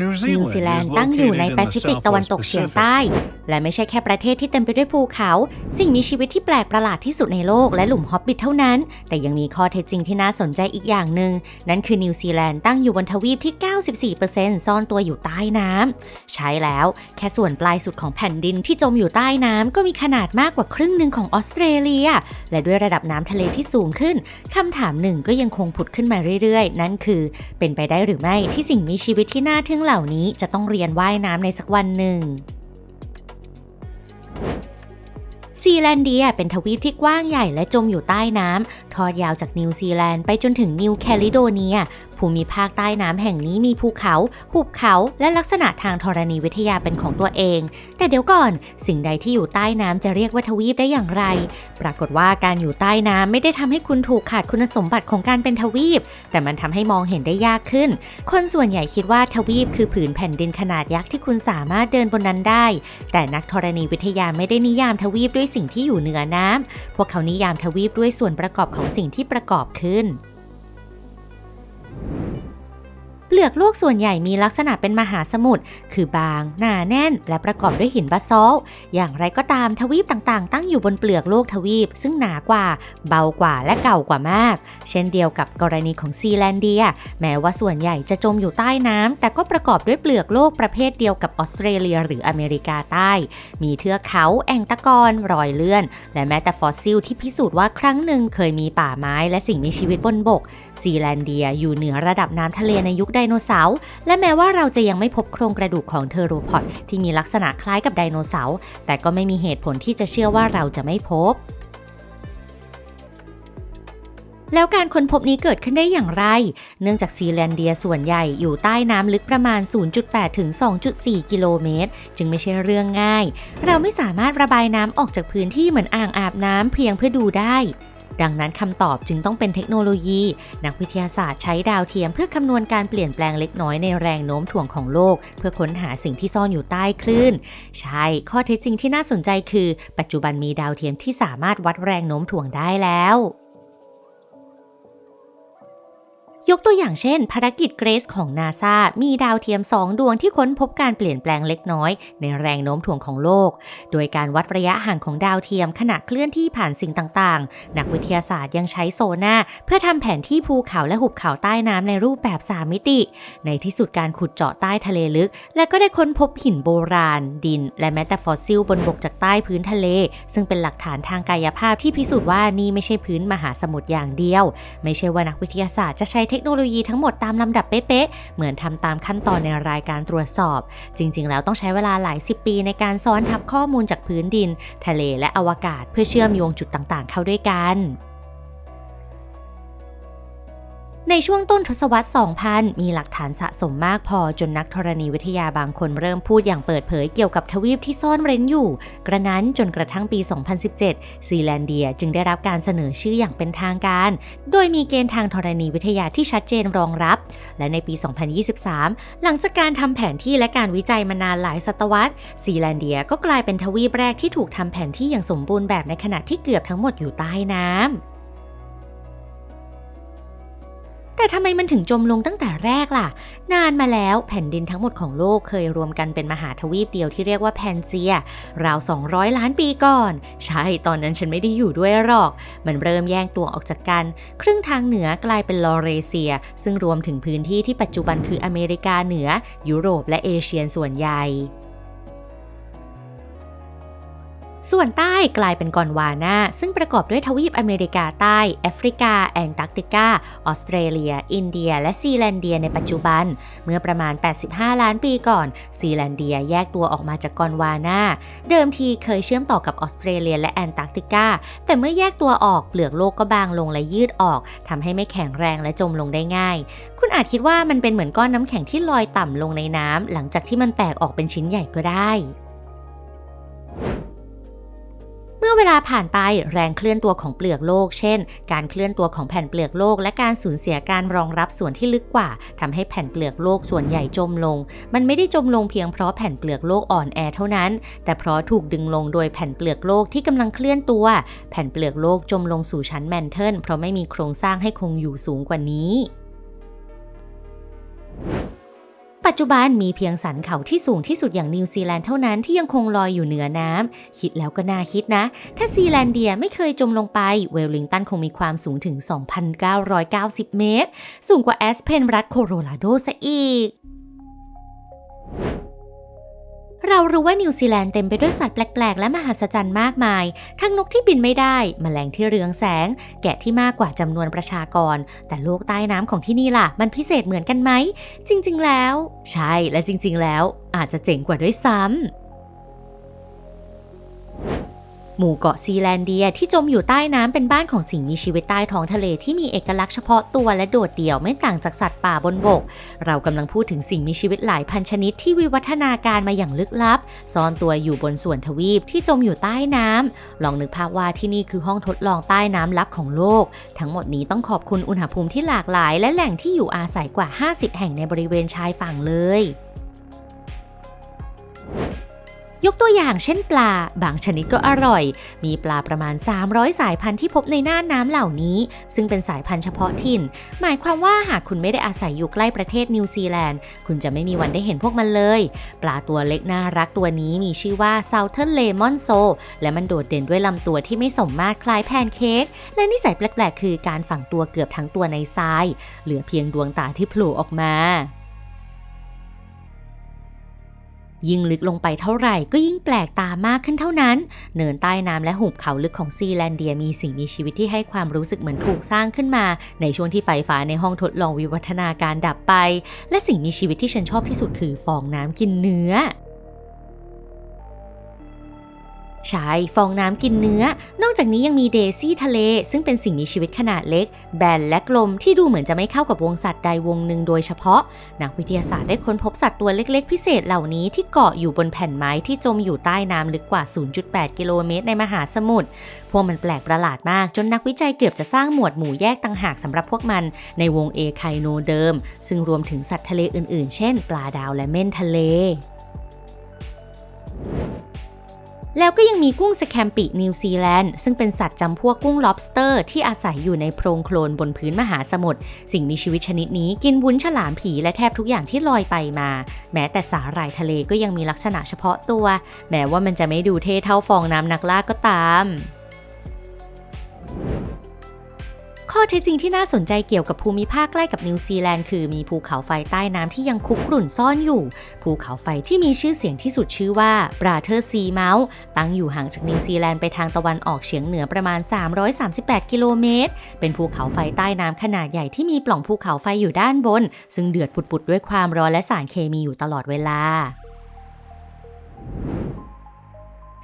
New นิวซีแลนด์ตั้งอยู่ในแปซิฟิกตะวันตกเฉียงใต้ และไม่ใช่แค่ประเทศที่เต็มไปด้วยภูเขา สิ่งมีชีวิตที่แปลกประหลาดที่สุดในโลกและหลุมฮอบบิทเท่านั้น แต่ยังมีข้อเท็จจริงที่น่าสนใจอีกอย่างหนึ่ง นั่นคือนิวซีแลนด์ตั้งอยู่บนทวีปที่ 94%ซ่อนตัวอยู่ใต้น้ำใช้แล้วแค่ส่วนปลายสุดของแผ่นดินที่จมอยู่ใต้น้ำก็มีขนาดมากกว่าครึ่งหนึ่งของออสเตรเลีย และด้วยระดับน้ำทะเลที่สูงขึ้นคำถามหนึ่งก็ยังคงผุดขึ้นมาเรื่อยๆ นั่นคือ เป็นไปได้หรือไม่ที่สิ่งมีชีวิตที่น่าทึ่งเหล่านี้จะต้องเรียนว่ายน้ำในสักวันหนึ่ง ซีแลนเดียเป็นทวีปที่กว้างใหญ่และจมอยู่ใต้น้ำทอดยาวจากนิวซีแลนด์ไปจนถึงนิวแคลิโดเนีย ภูมิภาคใต้น้ำแห่งนี้มีภูเขา หุบเขา และลักษณะทางธรณีวิทยาเป็นของตัวเอง แต่เดี๋ยวก่อน สิ่งใดที่อยู่ใต้น้ำจะเรียกว่าทวีปได้อย่างไร ปรากฏว่าการอยู่ใต้น้ำไม่ได้ทำให้คุณถูกขาดคุณสมบัติของการเป็นทวีป แต่มันทำให้มองเห็นได้ยากขึ้น คนส่วนใหญ่คิดว่าทวีปคือผืนแผ่นดินขนาดยักษ์ที่คุณสามารถเดินบนนั้นได้ แต่นักธรณีวิทยาไม่ได้นิยามทวีปด้วยสิ่งที่อยู่เหนือน้ำพวกเขานิยามทวีปด้วยส่วนประกอบของสิ่งที่ประกอบขึ้น เปลือกโลกส่วนใหญ่มีลักษณะเป็นมหาสมุทร คือบาง หนาแน่น และประกอบด้วยหินบาซอลอย่างไรก็ตามทวีปต่างๆ ตั้งอยู่บนเปลือกโลกทวีป ซึ่งหนากว่า เบากว่าและเก่ากว่ามาก เช่นเดียวกับกรณีของซีแลนเดีย แม้ว่าส่วนใหญ่จะจมอยู่ใต้น้ำแต่ก็ประกอบด้วยเปลือกโลกประเภทเดียวกับออสเตรเลีย หรืออเมริกาใต้ มีเทือกเขา แอ่งตะกอน รอยเลื่อน และแม้แต่ฟอสซิลที่พิสูจน์ว่าครั้งหนึ่งเคยมีป่าไม้และสิ่งมีชีวิตบนบก ซีแลนเดียอยู่เหนือระดับน้ำทะเลในยุคไดโนเสาร์ และแม้ว่าเราจะยังไม่พบโครงกระดูกของเทอโรพอดที่มีลักษณะคล้ายกับไดโนเสาร์ แต่ก็ไม่มีเหตุผลที่จะเชื่อว่าเราจะไม่พบแล้วการค้นพบนี้เกิดขึ้นได้อย่างไร เนื่องจากซีแลนเดียส่วนใหญ่อยู่ใต้น้ำลึกประมาณ 0.8 ถึง 2.4 กิโลเมตร จึงไม่ใช่เรื่องง่าย เราไม่สามารถระบายน้ำออกจากพื้นที่เหมือนอ่างอาบน้ำเพียงเพื่อดูได้ ดังนั้นคำตอบจึงต้องเป็นเทคโนโลยี นักวิทยาศาสตร์ใช้ดาวเทียมเพื่อคำนวณการเปลี่ยนแปลงเล็กน้อยในแรงโน้มถ่วงของโลก เพื่อค้นหาสิ่งที่ซ่อนอยู่ใต้คลื่น ใช่ ข้อเท็จจริงที่น่าสนใจคือ ปัจจุบันมีดาวเทียมที่สามารถวัดแรงโน้มถ่วงได้แล้ว ยกตัวอย่างเช่น ภารกิจเกรซของนาซามีดาวเทียม 2 ดวงที่ค้นพบการเปลี่ยนแปลงเล็กน้อย ในแรงโน้มถ่วงของโลก โดยการวัดระยะห่างของดาวเทียมขณะเคลื่อนที่ผ่านสิ่งต่างๆ นักวิทยาศาสตร์ยังใช้โซน่าเพื่อทำแผนที่ภูเขาและหุบเขาใต้น้ำในรูปแบบ 3 มิติ ในที่สุดการขุดเจาะใต้ทะเลลึก และก็ได้ค้นพบหินโบราณ ดิน และแม้แต่ฟอสซิลบนบกจากใต้พื้นทะเล ซึ่งเป็นหลักฐานทางกายภาพที่พิสูจน์ว่านี่ไม่ใช่พื้นมหาสมุทรอย่างเดียว ไม่ใช่ว่านักวิทยาศาสตร์จะใช้ทคโนโลยีทั้งหมดตามลำดับเป๊ะๆ เหมือนทำตามขั้นตอนในรายการตรวจสอบ จริง ๆ แล้วต้องใช้เวลาหลายสิบปีในการซ้อนทับข้อมูลจากพื้นดิน ทะเลและอวกาศ เพื่อเชื่อมโยงจุดต่างๆ เข้าด้วยกัน ในช่วงต้นทศวรรษ 2000 มีหลักฐานสะสมมากพอจนนักธรณีวิทยาบางคนเริ่มพูดอย่างเปิดเผยเกี่ยวกับทวีปที่ซ่อนเร้นอยู่ กระนั้นจนกระทั่งปี 2017 ซีแลนเดียจึงได้รับการเสนอชื่ออย่างเป็นทางการ โดยมีเกณฑ์ทางธรณีวิทยาที่ชัดเจนรองรับ และในปี 2023 หลังจากการทำแผนที่และการวิจัยมานานหลายศตวรรษ ซีแลนเดียก็กลายเป็นทวีปแรกที่ถูกทำแผนที่อย่างสมบูรณ์แบบในขณะที่เกือบทั้งหมดอยู่ใต้น้ำ แต่ทำไมมันถึงจมลงตั้งแต่แรกล่ะ นานมาแล้วแผ่นดินทั้งหมดของโลกเคยรวมกันเป็นมหาทวีปเดียวที่เรียกว่าแพนเซีย ราว 200 ล้านปีก่อน ใช่ตอนนั้นฉันไม่ได้อยู่ด้วยหรอก มันเริ่มแยกตัวออกจากกัน ครึ่งทางเหนือกลายเป็นลอเรเซีย ซึ่งรวมถึงพื้นที่ที่ปัจจุบันคืออเมริกาเหนือ ยุโรปและเอเชียส่วนใหญ่ ส่วนใต้กลายเป็นกอนวานาซึ่งประกอบด้วยทวีปอเมริกาใต้ แอฟริกา แอนตาร์กติกา ออสเตรเลีย อินเดีย และซีแลนเดียในปัจจุบัน เมื่อประมาณ 85 ล้านปีก่อน ซีแลนเดียแยกตัวออกมาจากกอนวานาเดิมทีเคยเชื่อมต่อกับออสเตรเลียและแอนตาร์กติกา แต่เมื่อแยกตัวออกเปลือกโลกก็บางลงและยืดออกทำให้ไม่แข็งแรงและจมลงได้ง่าย คุณอาจคิดว่ามันเป็นเหมือนก้อนน้ำแข็งที่ลอยต่ำลงในน้ำหลังจากที่มันแตกออกเป็นชิ้นใหญ่ก็ได้ มื่อเวลาผ่านไปแรงเคลื่อนตัวของเปลือกโลก เช่น การเคลื่อนตัวของแผ่นเปลือกโลก และการสูญเสียการรองรับส่วนที่ลึกกว่าทำให้แผ่นเปลือกโลกส่วนใหญ่จมลง มันไม่ได้จมลงเพียงเพราะแผ่นเปลือกโลกอ่อนแอเท่านั้น แต่เพราะถูกดึงลงโดยแผ่นเปลือกโลกที่กำลังเคลื่อนตัว แผ่นเปลือกโลกจมลงสู่ชั้นแมนเทิลเพราะไม่มีโครงสร้างให้คงอยู่สูงกว่านี้ ปัจจุบันมีเพียงสันเขาที่สูงที่สุดอย่างนิวซีแลนด์เท่านั้นที่ยังคงลอยอยู่เหนือน้ำคิดแล้วก็น่าคิดนะ ถ้าซีแลนเดียไม่เคยจมลงไป เวลลิงตันคงมีความสูงถึง 2,990 เมตร สูงกว่าแอสเพนรัฐโคโรราโดซะอีก เรารู้ว่านิวซีแลนด์เต็มไปด้วยสัตว์แปลก ๆ และมหัศจรรย์มากมาย ทั้งนกที่บินไม่ได้แมลงที่เรืองแสง แกะที่มากกว่าจำนวนประชากร แต่โลกใต้น้ำของที่นี่ล่ะ มันพิเศษเหมือนกันไหม จริง ๆ แล้ว ใช่และจริง ๆ แล้ว อาจจะเจ๋งกว่าด้วยซ้ำ หมู่เกาะซีแลนเดียที่จมอยู่ใต้น้ำเป็นบ้านของสิ่งมีชีวิตใต้ท้องทะเลที่มีเอกลักษณ์เฉพาะตัวและโดดเดี่ยวไม่ต่างจากสัตว์ป่าบนบก เรากำลังพูดถึงสิ่งมีชีวิตหลายพันชนิดที่วิวัฒนาการมาอย่างลึกลับ ซ่อนตัวอยู่บนส่วนทวีปที่จมอยู่ใต้น้ำลองนึกภาพว่าที่นี่คือห้องทดลองใต้น้ำลับของโลก ทั้งหมดนี้ต้องขอบคุณอุณหภูมิที่หลากหลาย และแหล่งที่อยู่อาศัยกว่า 50 แห่งในบริเวณชายฝั่งเลย ยกตัวอย่างเช่นปลา บางชนิดก็อร่อย มีปลาประมาณ 300 สายพันธุ์ที่พบในน่านน้ำเหล่านี้ ซึ่งเป็นสายพันธุ์เฉพาะถิ่น หมายความว่าหากคุณไม่ได้อาศัยอยู่ใกล้ประเทศนิวซีแลนด์ คุณจะไม่มีวันได้เห็นพวกมันเลย ปลาตัวเล็กน่ารักตัวนี้มีชื่อว่า Southern Lemon s o และมันโดดเด่นด้วยลำตัวที่ไม่สมมาตรคล้ายแพนเค้ก และนิสัยแปลกๆ คือการฝังตัวเกือบทั้งตัวในทราย เหลือเพียงดวงตาที่โผล่ออกมา ยิ่งลึกลงไปเท่าไหร่ก็ยิ่งแปลกตามากขึ้นเท่านั้น เนินใต้น้ำและหุบเขาลึกของซีแลนเดียมีสิ่งมีชีวิตที่ให้ความรู้สึกเหมือนถูกสร้างขึ้นมา ในช่วงที่ไฟฟ้าในห้องทดลองวิวัฒนาการดับไป และสิ่งมีชีวิตที่ฉันชอบที่สุดคือฟองน้ำกินเนื้อ ใช่ฟองน้ำกินเนื้อ นอกจากนี้ยังมีเดซี่ทะเล ซึ่งเป็นสิ่งมีชีวิตขนาดเล็ก แบนและกลมที่ดูเหมือนจะไม่เข้ากับวงสัตว์ใดวงหนึ่งโดยเฉพาะ นักวิทยาศาสตร์ได้ค้นพบสัตว์ตัวเล็กๆ พิเศษเหล่านี้ที่เกาะอยู่บนแผ่นไม้ที่จมอยู่ใต้น้ำลึกกว่า 0.8 กิโลเมตรในมหาสมุทร พวกมันแปลกประหลาดมาก จนนักวิจัยเกือบจะสร้างหมวดหมู่แยกต่างหากสำหรับพวกมัน ในวงเอไคโนเดิม ซึ่งรวมถึงสัตว์ทะเลอื่นๆ เช่น ปลาดาวและเม่นทะเล แล้วก็ยังมีกุ้งสแคมปินิวซีแลนด์ซึ่งเป็นสัตว์จำพวกกุ้ง lobster ที่อาศัยอยู่ในโพรงโคลนบนพื้นมหาสมุทรสิ่งมีชีวิตชนิดนี้กินวุ้นฉลามผีและแทบทุกอย่างที่ลอยไปมา แม้แต่สาหร่ายทะเลก็ยังมีลักษณะเฉพาะตัว แม้ว่ามันจะไม่ดูเท่เท่าฟองน้ำนักล่าก็ตาม ข้อเท็จจริงที่น่าสนใจเกี่ยวกับภูมิภาคใกล้กับนิวซีแลนด์คือมีภูเขาไฟใต้น้ำที่ยังคุกรุ่นซ่อนอยู่ ภูเขาไฟที่มีชื่อเสียงที่สุดชื่อว่าบราเธอร์ซีเมลตั้งอยู่ห่างจากนิวซีแลนด์ไปทางตะวันออกเฉียงเหนือประมาณ 338 กิโลเมตร เป็นภูเขาไฟใต้น้ำขนาดใหญ่ที่มีปล่องภูเขาไฟอยู่ด้านบน ซึ่งเดือดปุดๆด้วยความร้อนและสารเคมีอยู่ตลอดเวลา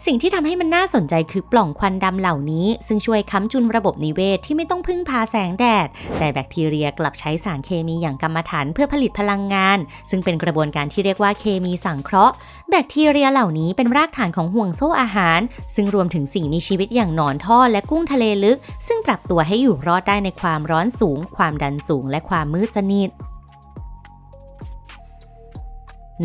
สิ่งที่ทำให้มันน่าสนใจคือปล่องควันดำเหล่านี้ ซึ่งช่วยค้ำจุนระบบนิเวศที่ไม่ต้องพึ่งพาแสงแดด แต่แบคทีเรียกลับใช้สารเคมีอย่างกรรมฐานเพื่อผลิตพลังงาน ซึ่งเป็นกระบวนการที่เรียกว่าเคมีสังเคราะห์ แบคทีเรียเหล่านี้เป็นรากฐานของห่วงโซ่อาหาร ซึ่งรวมถึงสิ่งมีชีวิตอย่างหนอนท่อและกุ้งทะเลลึก ซึ่งปรับตัวให้อยู่รอดได้ในความร้อนสูง ความดันสูง และความมืดสนิท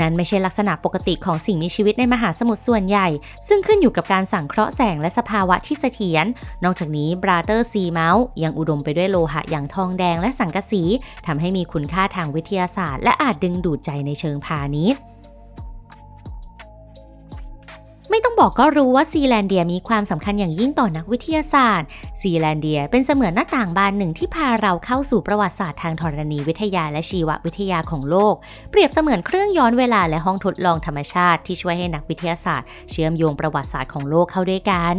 นั้นไม่ใช่ลักษณะปกติของสิ่งมีชีวิตในมหาสมุทรส่วนใหญ่ ซึ่งขึ้นอยู่กับการสังเคราะห์แสงและสภาวะที่เสถียร นอกจากนี้บราเตอร์ซีเมาส์ยังอุดมไปด้วยโลหะอย่างทองแดงและสังกะสีทำให้มีคุณค่าทางวิทยาศาสตร์ และอาจดึงดูดใจในเชิงพาณิชย์ ไม่ต้องบอกก็รู้ว่าซีแลนเดียมีความสำคัญอย่างยิ่งต่อนักวิทยาศาสตร์ ซีแลนเดียเป็นเสมือนหน้าต่างบานหนึ่งที่พาเราเข้าสู่ประวัติศาสตร์ทางธรณีวิทยาและชีววิทยาของโลก เปรียบเสมือนเครื่องย้อนเวลาและห้องทดลองธรรมชาติที่ช่วยให้นักวิทยาศาสตร์ เชื่อมโยงประวัติศาสตร์ของโลกเข้าด้วยกัน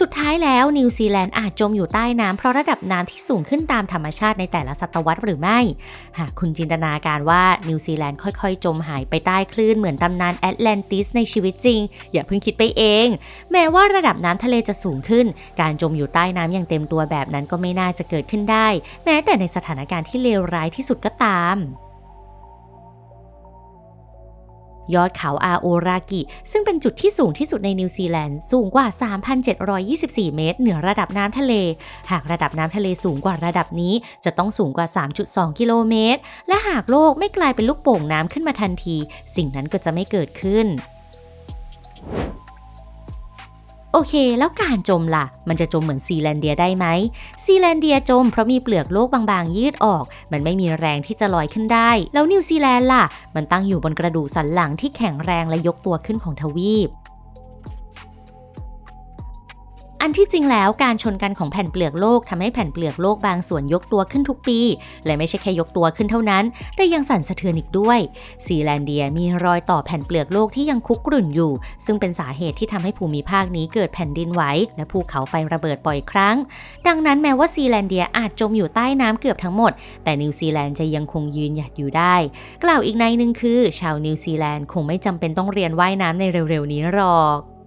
สุดท้ายแล้วนิวซีแลนด์อาจจมอยู่ใต้น้ำเพราะระดับน้ำที่สูงขึ้นตามธรรมชาติในแต่ละศตวรรษหรือไม่ หากคุณจินตนาการว่านิวซีแลนด์ค่อยๆ จมหายไปใต้คลื่นเหมือนตำนานแอตแลนติสในชีวิตจริง อย่าเพิ่งคิดไปเอง แม้ว่าระดับน้ำทะเลจะสูงขึ้น การจมอยู่ใต้น้ำอย่างเต็มตัวแบบนั้นก็ไม่น่าจะเกิดขึ้นได้ แม้แต่ในสถานการณ์ที่เลวร้ายที่สุดก็ตาม ยอดเขาอาโอรากิ ซึ่งเป็นจุดที่สูงที่สุดในนิวซีแลนด์ สูงกว่า 3,724 เมตร เหนือระดับน้ำทะเล หากระดับน้ำทะเลสูงกว่าระดับนี้ จะต้องสูงกว่า 3.2 กิโลเมตร และหากโลกไม่กลายเป็นลูกโป่งน้ำขึ้นมาทันที สิ่งนั้นก็จะไม่เกิดขึ้น โอเค แล้วการจมล่ะ มันจะจมเหมือนซีแลนเดียได้ไหมซีแลนเดียจมเพราะมีเปลือกโลกบางๆ ยืดออก มันไม่มีแรงที่จะลอยขึ้นได้ แล้วนิวซีแลนด์ล่ะ มันตั้งอยู่บนกระดูกสันหลังที่แข็งแรงและยกตัวขึ้นของทวีป อันที่จริงแล้วการชนกันของแผ่นเปลือกโลกทำให้แผ่นเปลือกโลกบางส่วนยกตัวขึ้นทุกปี และไม่ใช่แค่ยกตัวขึ้นเท่านั้น แต่ยังสั่นสะเทือนอีกด้วย ซีแลนเดียมีรอยต่อแผ่นเปลือกโลกที่ยังคุกรุ่นอยู่ ซึ่งเป็นสาเหตุที่ทำให้ภูมิภาคนี้เกิดแผ่นดินไหวและภูเขาไฟระเบิดบ่อยครั้ง ดังนั้นแม้ว่าซีแลนเดียอาจจมอยู่ใต้น้ำเกือบทั้งหมด แต่นิวซีแลนด์จะยังคงยืนหยัดอยู่ได้ กล่าวอีกในหนึ่งคือ ชาวนิวซีแลนด์คงไม่จำเป็นต้องเรียนว่ายน้ำในเร็วๆนี้หรอก